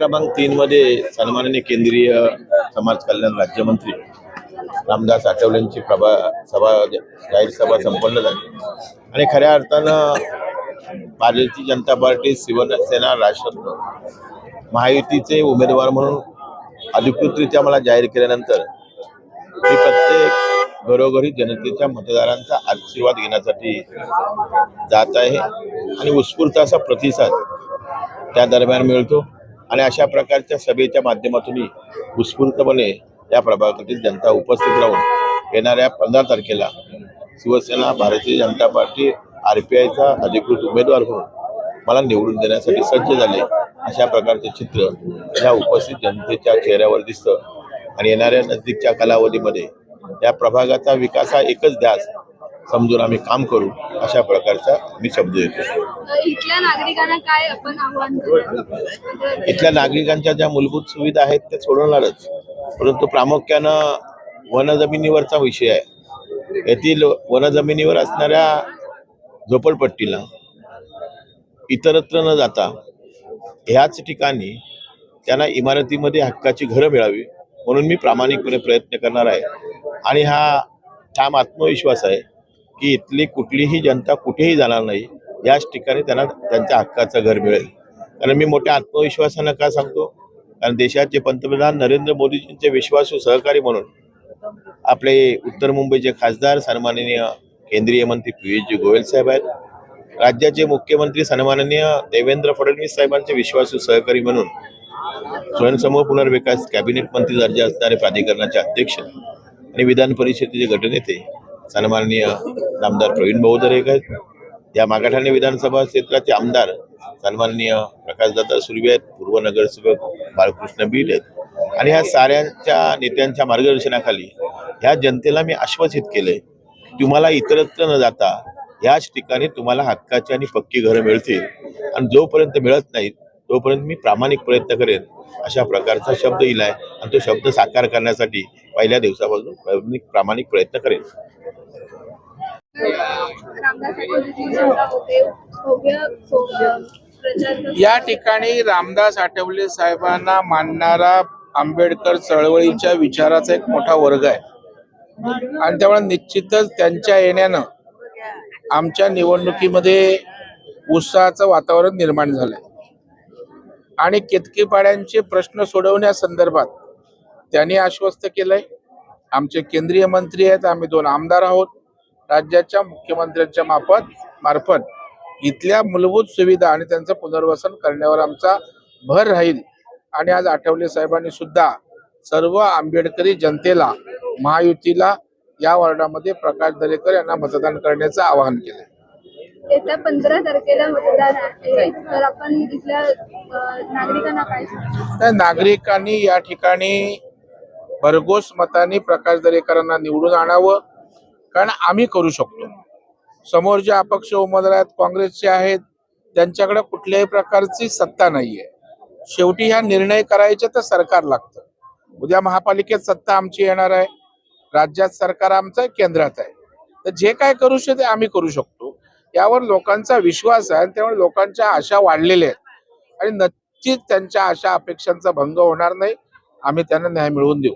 क्रमांक तीन मध्ये सन्माननीय केंद्रीय समाज कल्याण राज्यमंत्री रामदास आठवलेंची प्रभा सभा जाहीर सभा संपन्न झाली. आणि खऱ्या अर्थानं भारतीय जनता पार्टी शिवसेना राष्ट्र महायुतीचे उमेदवार म्हणून अधिकृतरित्या मला जाहीर केल्यानंतर मी प्रत्येक घरोघरी जनतेच्या मतदारांचा आशीर्वाद घेण्यासाठी जात आहे आणि उत्स्फूर्त असा प्रतिसाद त्या दरम्यान मिळतो. आणि अशा प्रकारच्या सभेच्या माध्यमातूनही उत्स्फूर्तपणे या प्रभागातील जनता उपस्थित राहून येणाऱ्या पंधरा तारखेला Shiv Sena Bharatiya Janata party R P आयचा अधिकृत उमेदवार म्हणून मला निवडून देण्यासाठी सज्ज झाले अशा प्रकारचे चित्र या उपस्थित जनतेच्या चेहऱ्यावर दिसतं. आणि येणाऱ्या नजदीकच्या कालावधीमध्ये या प्रभागाचा विकास हा एकच ध्यास समजून आम्ही काम करू अशा प्रकारचा मी शब्द देतो. अ, इथल्या नागरिकांना काय आपण आव्हान इथल्या नागरिकांच्या ज्या मूलभूत सुविधा आहेत त्या सोडवणारच. परंतु प्रामुख्यानं वनजमिनीवरचा विषय आहे. येथील वनजमिनीवर असणाऱ्या झोपडपट्टीला इतरत्र न जाता ह्याच ठिकाणी त्यांना इमारतीमध्ये हक्काची घरं मिळावी म्हणून मी प्रामाणिकपणे प्रयत्न करणार आहे. आणि हा ठाम आत्मविश्वास आहे. की इथली कुठलीही जनता कुठेही जाणार नाही याच ठिकाणी त्यांना त्यांच्या हक्काचं घर मिळेल. कारण मी मोठ्या आत्मविश्वासानं का सांगतो? कारण देशाचे पंतप्रधान नरेंद्र मोदीजींचे विश्वासू सहकारी म्हणून आपले उत्तर मुंबईचे खासदार सन्माननीय केंद्रीय मंत्री पियुषजी गोयल साहेब आहेत राज्याचे मुख्यमंत्री सन्माननीय देवेंद्र फडणवीस साहेबांचे विश्वासू सहकारी म्हणून स्वयंसमूह पुनर्विकास कॅबिनेट मंत्री दर्जा असणारे प्राधिकरणाचे अध्यक्ष आणि विधान परिषदेचे गटनेते सन्माननीय आमदार प्रवीण भाऊ दरेक आहेत. या मागाठाणे विधानसभा क्षेत्राचे आमदार सन्माननीय प्रकाशदादा सुर्वे आहेत. पूर्व नगरसेवक बाळकृष्ण बिल आहेत. आणि ह्या साऱ्यांच्या नेत्यांच्या मार्गदर्शनाखाली ह्या जनतेला मी आश्वासित केलंय तुम्हाला इतरत्र न जाता ह्याच ठिकाणी तुम्हाला हक्काची आणि पक्की घरं मिळतील. आणि जोपर्यंत मिळत नाहीत तोपर्यंत मी प्रामाणिक प्रयत्न करेन अशा प्रकारचा शब्द इलाय. आणि तो शब्द साकार करण्यासाठी पहिल्या दिवसापासून प्रामाणिक प्रामाणिक प्रयत्न करेल या ठिकाणी रामदास आठवले साहेबांना मानणारा आंबेडकर चळवळीच्या विचाराचा एक मोठा वर्ग आहे. आणि त्यामुळे निश्चितच त्यांच्या येण्यानं आमच्या निवडणुकीमध्ये उत्साहाचं वातावरण निर्माण झालंय. आणि केतकीपाड्यांचे प्रश्न सोडवण्यासंदर्भात त्यांनी आश्वस्त केलंय. आमचे केंद्रीय मंत्री आहेत आम्ही दोन आमदार आहोत. राज्याच्या मुख्यमंत्र्यांच्या माफत मार्फत इथल्या मूलभूत सुविधा आणि त्यांचं पुनर्वसन करण्यावर आमचा भर राहील. आणि आज आठवले साहेबांनी सुद्धा सर्व आंबेडकरी जनतेला महायुतीला या वॉर्डामध्ये प्रकाश दरेकर यांना मतदान करण्याचं आवाहन केलं येत्या पंधरा तारखेला मतदान आहे. तर आपण इथल्या अ, नागरिकांना काय नागरिकांनी या ठिकाणी भरघोस मताने प्रकाश दरेकरांना निवडून आणावं कारण आम्ही करू शकतो. समोर जे अपक्ष उमेदवार आहेत काँग्रेसचे आहेत त्यांच्याकडे कुठल्याही प्रकारची सत्ता नाहीये. शेवटी ह्या निर्णय करायचे तर सरकार लागतं. उद्या महापालिकेत सत्ता आमची येणार आहे राज्यात सरकार आमचं केंद्रात आहे. तर जे काय करू शकते ते आम्ही करू शकतो. यावर लोकांचा विश्वास आहे आणि त्यामुळे लोकांच्या आशा वाढलेल्या आहेत. आणि नक्कीच त्यांच्या आशा अपेक्षांचा भंग होणार नाही. आम्ही त्यांना न्याय मिळवून देऊ.